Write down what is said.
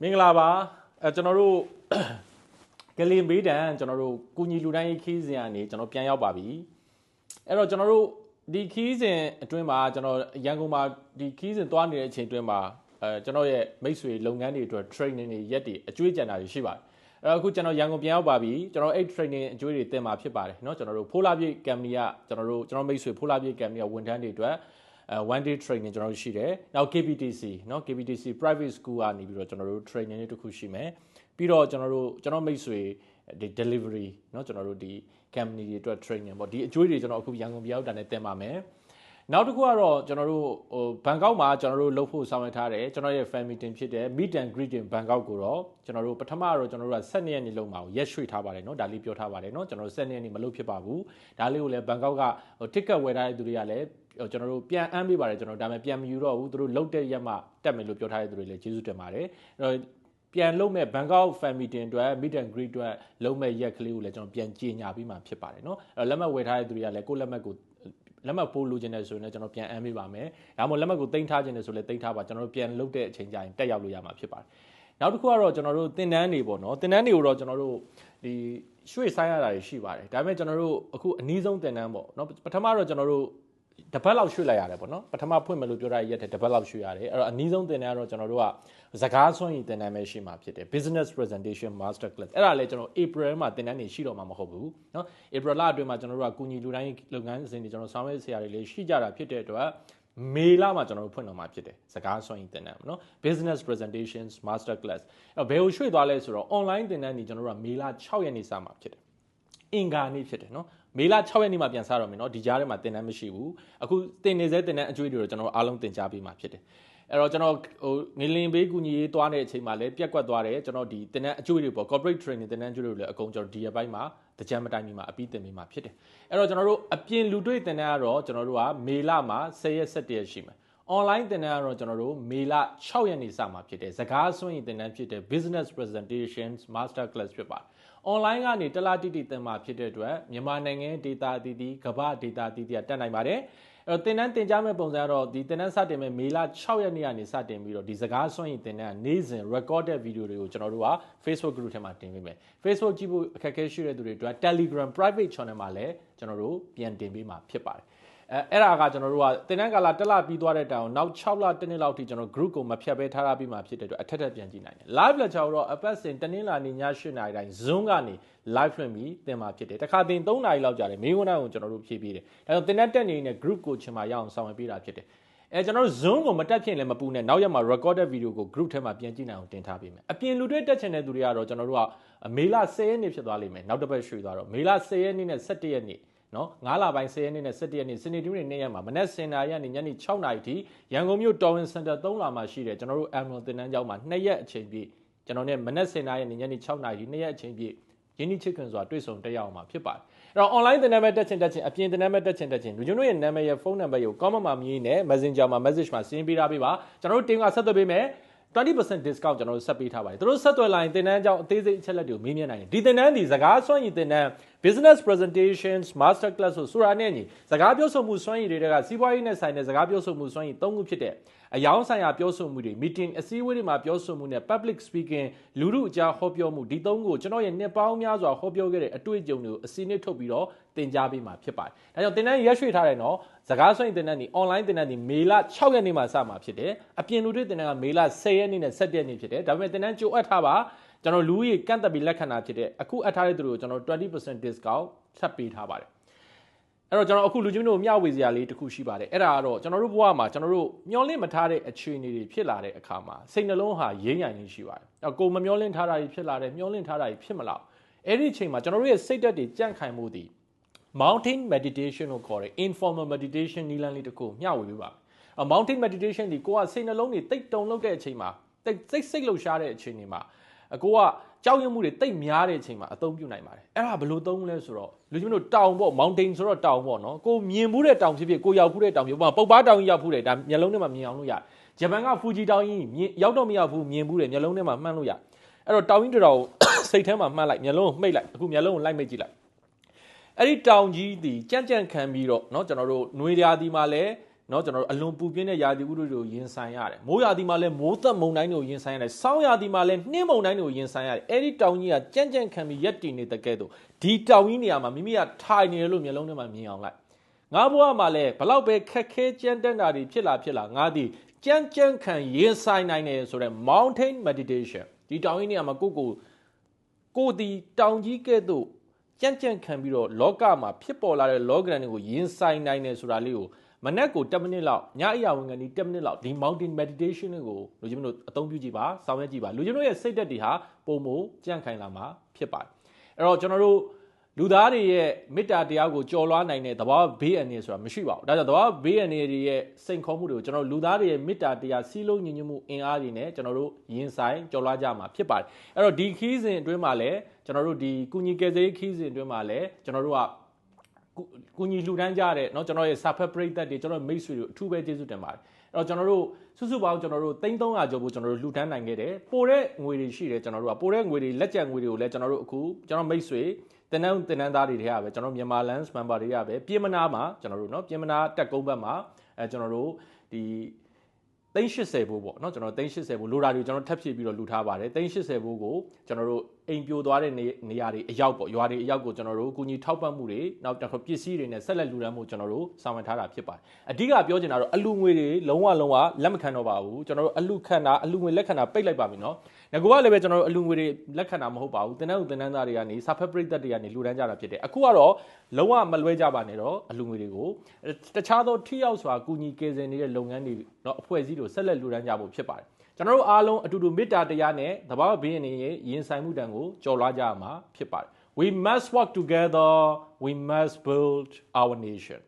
မင်္ဂလာပါအဲကျွန်တော်တို့ကလင်ဘေးတန်ကျွန်တော်တို့ကုညီလူတိုင်းခီးစဉ်ကနေကျွန်တော်ပြန်ရောက်ပါပြီအဲ့တော့ကျွန်တော်တို့ဒီခီးစဉ်အတွင်းမှာကျွန်တော်ရန်ကုန်မှာဒီခီးစဉ်သွားနေတဲ့အချိန်အတွင်းမှာအဲကျွန်တော်ရဲ့မိတ်ဆွေလုပ်ငန်းတွေအတွက် training တွေရက်တွေအကျွေးကြံတာတွေရှိပါတယ်အဲ့တော့အခုကျွန်တော်ရန်ကုန်ပြန်ရောက်ပါပြီကျွန်တော်အဲ့ training အကျွေးတွေတင်မှာဖြစ်ပါတယ်เนาะကျွန်တော်တို့ဖိုးလာပြည့် company ကကျွန်တော်တို့ကျွန်တော်မိတ်ဆွေဖိုးလာပြည့် company ကဝန်ထမ်းတွေအတွက်အဲ one day training ကျွန်တော်တို့ရှိတယ်။နောက် KPTC เนาะ KPTC private school ကနေပြီးတော့ကျွန်တော်တို့ training လေးတစ်ခုရှိမယ်။ပြီးတော့ကျွန်တော်တို့ကျွန်တော်မိတ်ဆွေဒီ delivery เนาะကျွန်တော်တို့ဒီ company တွေအတွက် training ပေါ့ဒီအကျွေးတွေကျွန်တော်အခုရန်ကုန်ပြောက်တာနဲ့တင်ပါမယ်။ နောက်တစ်ခုကတော့ကျွန်တော်တို့ဟိုဘန်ကောက်မှာကျွန်တော်တို့လှုပ်ဖို့ဆောင်ရွက်ထားတယ်ကျွန်တော်ရဲ့ fan meeting ဖြစ်တဲ့ meet and greet in Bangkok ကိုတော့ကျွန်တော်တို့ပထမတော့ကျွန်တော်တို့က7ရက်နေ့လုံးမှာရက်ရွှေ့ထားပါတယ်เนาะဒါလေးပြောထားပါတယ်เนาะကျွန်တော်တို့7ရက်နေ့မလုပ်ဖြစ်ပါဘူးဒါလေးကိုလည်းဘန်ကောက်ကဟို ticket ဝယ်ထားတဲ့သူတွေကလည်းကျွန်တော်တို့ပြန်အမ်းပေးပါတယ်ကျွန်တော်ဒါပေမဲ့ပြန်မယူတော့ဘူးသူတို့လုတ်တဲ့ရက်မှတက်မယ်လို့ပြောထားတဲ့သူတွေလည်းကျေးဇူးတင်ပါတယ်အဲ့တော့ပြန်လုံးမဲ့ဘန်ကောက် fan meeting အတွက် meet and greet အတွက်လုံးမဲ့ရက်ကလေးကိုလည်းကျွန်တော်ပြန်ကြေညာပြီးမှဖြစ်ပါတယ်เนาะအဲ့တော့လက်မှတ်ဝယ်ထားတဲ့သူတွေကလည်းကိုယ့်လက်မှတ်ကို လက်မှတ်ပို့လိုချင်တယ်ဆိုရင်လည်းကျွန်တော်ပြန်အမ်းပေးပါမယ်ဒါမှမဟုတ်လက်မှတ်ကိုတင်ထားခြင်းတယ်ဆိုလည်းတင်ထားပါကျွန်တော်တို့ပြန်လုတ်တဲ့အချိန်ကျရင်တက်ရောက်လို့ရမှာဖြစ်ပါတယ်နောက်တစ်ခုကတော့ကျွန်တော်တို့တင်တန်းတွေပေါ့နော်တင်တန်းတွေကိုတော့ကျွန်တော်တို့ဒီရွှေ့ဆိုင်ရတာတွေရှိပါတယ်ဒါပေမဲ့ကျွန်တော်တို့အခုအနည်းဆုံးတင်တန်းပေါ့နော်ပထမတော့ကျွန်တော်တို့ တပတ်လောက်ရွှေ့လိုက်ရတယ်ပေါ့နော်ပထမဖွင့်မယ်လို့ပြောတာရက်တဲ့တပတ်လောက်ရွှေ့ရတယ်အဲ့တော့အနည်းဆုံးသင်တန်းကတော့ကျွန်တော်တို့ကစကားဆွင့်ရင်သင်တန်းပဲရှိမှာဖြစ်တယ် business presentation master class အဲ့ဒါလည်းကျွန်တော် April မှာသင်တန်းတွေရှိတော့မှာမဟုတ်ဘူးနော် April လအတွင်းမှာကျွန်တော်တို့ကကုညီလူတိုင်းလုပ်ငန်းစဉ်တွေကျွန်တော်ဆောင်ရွက်ဆရာတွေလည်းရှိကြတာဖြစ်တဲ့အတွက်မေလမှာကျွန်တော်တို့ဖွင့်တော့မှာဖြစ်တယ်စကားဆွင့်ရင်သင်တန်းပေါ့နော် business presentations master class အဲ့ဘယ်ကိုရွှေ့သွားလဲဆိုတော့ online သင်တန်းတွေကျွန်တော်တို့ကမေလ6ရက်နေ့စမှာဖြစ်တယ်အင်္ဂါနေ့ဖြစ်တယ်နော် မေလ6ရက်နေ့မှာပြန်စတော့မယ်နော်ဒီကြားထဲမှာတင်တန်းမရှိဘူးအခုတင်နေစေတင်တန်းအကျွေးတွေတော့ကျွန်တော်အားလုံးတင်ကြားပေးမှာဖြစ်တယ်အဲ့တော့ကျွန်တော်ဟိုငလင်ဘေးကူညီရေးသွားတဲ့အချိန်မှာလည်းပြက်ကွက်သွားတယ်ကျွန်တော်ဒီတင်တဲ့အကျိုးတွေပေါ့ corporate training တင်တဲ့အကျိုးတွေလည်းအကုန်ကျွန်တော်ဒီအပိုင်းမှာတကြံမတိုင်းမီမှာအပြီးတင်ပြီးမှာဖြစ်တယ်အဲ့တော့ကျွန်တော်တို့အပြင်လူတွေ့တင်တဲ့ကတော့ကျွန်တော်တို့ကမေလမှာ10ရက်17ရက်ရှိမယ် online တင်တဲ့ကတော့ကျွန်တော်တို့မေလ6ရက်နေ့စမှာဖြစ်တယ်စကားဆွင့်တင်တဲ့ဖြစ်တဲ့ business presentations master class ဖြစ်ပါတယ် online ကနေတလားတိတိသင်မှာဖြစ်တဲ့အတွက်မြန်မာနိုင်ငံ data အသီးသီးကမ္ဘာ data အသီးသီးတက်နိုင်ပါတယ်အဲ့တော့သင်တန်းသင်ကြားမဲ့ပုံစံကတော့ဒီသင်တန်းစတင်မဲ့မေလ6ရက်နေ့ကနေစတင်ပြီးတော့ဒီစကားစွန့်ရင်သင်တန်းနေ့စဉ် recorded video တွေကိုကျွန်တော်တို့က Facebook group ထဲမှာတင်ပေးမယ် Facebook ကြည့်ဖို့အခက်အခဲရှိတဲ့သူတွေအတွက် Telegram private channel မှာလည်းကျွန်တော်တို့ပြန်တင်ပေးမှာဖြစ်ပါတယ် အဲအဲ့ဒါကကျွန်တော်တို့ကတင်တန်းကာလာတက်လာပြီးသွားတဲ့တောင်နောက်6လတစ်နှစ်လောက်ထိကျွန်တော် group ကိုမဖြတ်ဘဲထားရပြီးမှဖြစ်တဲ့အတွက်အထက်ထက်ပြန်ကြည့်နိုင်တယ် live lecture တော့အပတ်စဉ်တနင်္လာနေ့ည8:00နာရီတိုင်း Zoom ကနေ live လွှင့်ပြီးသင်မှာဖြစ်တယ်တခါတင်3နာရီလောက်ကြာတယ်မေးခွန်းတိုင်းကိုကျွန်တော်တို့ဖြည့်ပေးတယ်ဒါကြောင့်တင်တန်းတက်နေတဲ့ group ကိုချင်မှရအောင်ဆောင်ရွက်ပေးတာဖြစ်တယ်အဲကျွန်တော်တို့ Zoom ကိုမတက်ဖြစ်လည်းမပူနဲ့နောက်ရက်မှာ recorded video ကို group ထဲမှာပြန်ကြည့်နိုင်အောင်တင်ထားပေးမယ်အပြင်လူတွေတက်ချင်တဲ့သူတွေကတော့ကျွန်တော်တို့ကမေလ10ရက်နေ့ဖြစ်သွားလိမ့်မယ်နောက်တစ်ပတ်ရွှေ့သွားတော့မေလ10ရက်နေ့နဲ့17ရက်နေ့ နော်9လပိုင်း10ရက်နေ့နဲ့17ရက်နေ့စနေတူးနေ့နေ့ရက်မှာမနက်10:00နာရီကနေညနေ6:00နာရီထိရန်ကုန်မြို့တော်ဝင်စင်တာ3လမှာရှိတယ်ကျွန်တော်တို့ Amnon တင်တန်းကျောင်းမှာ2ရက်အချိန်ပြည့်ကျွန်တော်နဲ့မနက်10:00နာရီကနေညနေ6:00နာရီထိ2ရက်အချိန်ပြည့်ရင်းနှီးချစ်ခင်စွာတွေ့ဆုံတက်ရောက်အောင်မှာဖြစ်ပါတယ်အဲ့တော့ online တင်နံပါတ်တက်ချင်တက်ချင်အပြင်တင်နံပါတ်တက်ချင်တက်ချင်လူကျွန်တို့ရဲ့နာမည်ရဲ့ဖုန်းနံပါတ်ကို comment မှာမြည်နဲ့ messenger မှာ message မှာ send ပေးထားပေးပါကျွန်တော်တို့ team ကဆက်သွယ်ပေးမယ်20% discount ကျွန်တော်တို့ဆက်ပေးထားပါတယ်သူတို့ဆက်သွယ်လာရင်တင်နန်းအကြောင်းအသေးစိတ်အချက်လက်တွေကိုမေးမြန်းနိုင်တယ်ဒီတင်နန်းဒီစကားစွမ်းရည်တင်နန်း business presentations master class ဆိုဆိုတာနဲ့ညီစကားပြောဆိုမှုစွမ်းရည်တွေကစီးပွားရေးနဲ့ဆိုင်တဲ့စကားပြောဆိုမှုစွမ်းရည်၃ခုဖြစ်တဲ့အယောင်းဆိုင်ရာပြောဆိုမှုတွေ meeting အစည်းအဝေးတွေမှာပြောဆိုမှုနဲ့ public speaking လူထုအကြားဟောပြောမှုဒီ၃ခုကိုကျွန်တော်ရဲ့နှစ်ပေါင်းများစွာဟောပြောခဲ့တဲ့အတွေ့အကြုံတွေကိုအစီအနှစ်ထုတ်ပြီးတော့သင်ကြားပေးမှာဖြစ်ပါတယ်။ဒါကြောင့်သင်တန်းရက်ရွှေ့ထားတယ်နော်။စကားစွမ်းရည်သင်တန်းဒီ online သင်တန်းဒီမေလ6ရက်နေ့မှာစမှာဖြစ်တယ်။အပြင်လူတွေသင်တန်းကမေလ10ရက်နေ့နဲ့17ရက်နေ့ဖြစ်တယ်။ဒါပေမဲ့သင်တန်းကြိုအပ်ထားပါ ကျွန်တော်လူကြီးကန့်သက်ပြီးလက်ခံတာဖြစ်တဲ့အခုအပ်ထားတဲ့သူတွေကိုကျွန်တော်20% discount ဆက်ပေးထားပါတယ်အဲ့တော့ကျွန်တော်အခုလူချင်းတို့မျှဝေစရာလေးတစ်ခုရှိပါတယ်အဲ့ဒါကတော့ကျွန်တော်တို့ဘဝမှာကျွန်တော်တို့မျောလင့်မထားတဲ့အခြေအနေတွေဖြစ်လာတဲ့အခါမှာစိတ်နှလုံးဟာရင်းရိုင်ရင်းရှိပါတယ်အဲ့ကိုမမျောလင့်ထားတာတွေဖြစ်လာတယ်မျောလင့်ထားတာတွေဖြစ်မလားအဲ့ဒီအချိန်မှာကျွန်တော်တို့ရဲ့စိတ်ဓာတ်တွေကြန့်ခိုင်မှုတည် mountain meditation ကိုခေါ်တယ် informal meditation နည်းလမ်းလေးတစ်ခုမျှဝေပေးပါအ mountain meditation ဒီကိုကစိတ်နှလုံးတွေတိတ်တုံလောက်တဲ့အချိန်မှာတိတ်စိတ်စိတ်လှုပ်ရှားတဲ့အချိန်တွေမှာ အကိုကကြောက်ရွံ့မှုတွေတိတ်များတဲ့အချိန်မှာအသုံးပြုနိုင်ပါတယ်အဲ့ဒါဘယ်လိုသုံးလဲဆိုတော့လူချင်းတို့တောင်ပေါ့ mountain ဆိုတော့တောင်ပေါ့နော်ကိုမြင်မှုတဲ့တောင်ဖြစ်ဖြစ်ကိုရောက်မှုတဲ့တောင်ဖြစ်ပေါ့ပုတ်ပါတောင်ကြီးရောက်မှုတဲ့ဒါမျက်လုံးထဲမှာမြင်အောင်လို့ရတယ်ဂျပန်ကဖူဂျီတောင်ကြီးမြင်ရောက်တော့မရောက်ဘူးမြင်မှုတဲ့မျက်လုံးထဲမှာမှန်းလို့ရအဲ့တော့တောင်ကြီးတစ်တောင်စိတ်ထဲမှာမှန်းလိုက်မျက်လုံးကိုမှိတ်လိုက်အခုမျက်လုံးကိုလိုက်မိတ်ကြည့်လိုက်အဲ့ဒီတောင်ကြီးဒီကြန့်ကြန့်ခံပြီးတော့เนาะကျွန်တော်တို့ຫນွေရာသီမှာလည်း เนาะကျွန်တော်တို့အလွန်ပူပြင်းတဲ့ရာသီဥတုတွေကိုရင်ဆိုင်ရတယ်မိုးရာသီမှာလည်းမိုးသက်မုန်တိုင်းတွေကိုရင်ဆိုင်ရတယ်ဆောင်းရာသီမှာလည်းနှင်းမုန်တိုင်းတွေကိုရင်ဆိုင်ရတယ်အဲ့ဒီတောင်ကြီးကကြမ်းကြမ်းခံပြီးရက်တည်နေတဲ့ကဲ့သို့ဒီတောင်ကြီးနေရာမှာမိမိကထိုင်နေတယ်လို့မျက်လုံးထဲမှာမြင်အောင်လိုက်ငါဘဝမှာလည်းဘလောက်ပဲခက်ခဲကြမ်းတမ်းတာတွေဖြစ်လာဖြစ်လာငါဒီကြမ်းကြမ်းခံရင်ဆိုင်နိုင်တယ်ဆိုတဲ့ mountain meditation ဒီတောင်ကြီးနေရာမှာကိုယ့်ကိုယ် ကိုယ်ဒီတောင်ကြီးကဲ့သို့ ကြံ့ကြံ့ခံပြီးတော့လောကမှာဖြစ်ပေါ်လာတဲ့လောကရန်တွေကိုရင်ဆိုင်နိုင်တယ်ဆိုတာလေးကိုမနက်ကို10မိနစ်လောက်ညအရာဝင်ကနေ10မိနစ်လောက်ဒီ mountain meditation ကိုလူချင်းတို့အသုံးပြုကြည့်ပါဆောင်ရွက်ကြည့်ပါလူချင်းတို့ရဲ့စိတ်ဓာတ်တွေဟာပုံမကြံ့ခိုင်လာမှာဖြစ်ပါတယ်အဲ့တော့ကျွန်တော်တို့ လူသားတွေရဲ့မေတ္တာတရားကိုကြော်လွှားနိုင်တဲ့သဘာဝဘေးအန္တရာယ်ဆိုတာမရှိပါဘူး။ဒါကြောင့်သဘာဝဘေးအန္တရာယ်တွေရဲ့စိန်ခေါ်မှုတွေကိုကျွန်တော်တို့လူသားတွေရဲ့မေတ္တာတရားစီးလုံးညီညွတ်မှုအင်အားတွေနဲ့ကျွန်တော်တို့ရင်ဆိုင်ကြော်လွှားကြမှာဖြစ်ပါတယ်။အဲ့တော့ဒီခီးစဉ်အတွင်းမှာလည်းကျွန်တော်တို့ဒီကုညီကယ်ဆယ်ရေးခီးစဉ်အတွင်းမှာလည်းကျွန်တော်တို့ကကုကုညီလှူဒန်းကြတဲ့เนาะကျွန်တော်ရဲ့စာဖက်ပရိသတ်တွေကျွန်တော်မိတ်ဆွေတွေအထူးပဲကျေးဇူးတင်ပါတယ်။အဲ့ တော့ကျွန်တော်တို့စုစုပေါင်းကျွန်တော်တို့3300ကျော်ဖို့ကျွန်တော်တို့လှူဒန်းနိုင်ခဲ့တယ်။ပိုတဲ့ငွေတွေရှိတယ်ကျွန်တော်တို့ကပိုတဲ့ငွေတွေလက်ကျန်ငွေတွေကိုလည်းကျွန်တော်တို့အခုကျွန်တော်မိတ်ဆွေတင်နန်းတင်နန်းသားတွေတွေကပဲကျွန်တော်မြန်မာ lens member တွေကပဲပြင်မနာမှာကျွန်တော်တို့เนาะပြင်မနာတက်ကုန်းဘက်မှာအဲကျွန်တော်တို့ဒီ380ဘိုးပေါ့เนาะကျွန်တော်380ဘိုးလိုတာတွေကျွန်တော်ထပ်ဖြည့်ပြီးတော့လူထားပါတယ်380ဘိုးကိုကျွန်တော်တို့ အိမ်ပြိုသွားတဲ့နေရာတွေအရောက်ပေါ့ရွာတွေအရောက်ကိုကျွန်တော်တို့ကုညီထောက်ပံ့မှုတွေနောက်တော့ပစ္စည်းတွေနဲ့ဆက်လက်လူဒန်းမှုကျွန်တော်တို့ဆောင်ရွက်ထားတာဖြစ်ပါတယ်အဓိကပြောချင်တာတော့အလူငွေတွေလုံးဝလုံးဝလက်မခံတော့ပါဘူးကျွန်တော်တို့အလူခံတာအလူငွေလက်ခံတာပိတ်လိုက်ပါပြီเนาะငါကလည်းပဲကျွန်တော်တို့အလူငွေတွေလက်ခံတာမဟုတ်ပါဘူးတင်တဲ့ဥတင်တန်းသားတွေကနေစာဖက်ပရိသတ်တွေကနေလူဒန်းကြတာဖြစ်တယ်အခုကတော့လုံးဝမလွဲကြပါနဲ့တော့အလူငွေတွေကိုတခြားသောထိရောက်စွာကုညီကယ်ဆယ်နေတဲ့လုပ်ငန်းတွေเนาะအဖွဲ့အစည်းတွေဆက်လက်လူဒန်းကြဖို့ဖြစ်ပါတယ်ကျွန်တော်တို့အားလုံးအတူတူမေတ္တာတရားနဲ့တဘာဝဘေးအနေနဲ့ရင်ဆိုင်မှုတန် ကိုကြော်လွှားကြရမှာဖြစ်ပါတယ် we must work together we must build our nation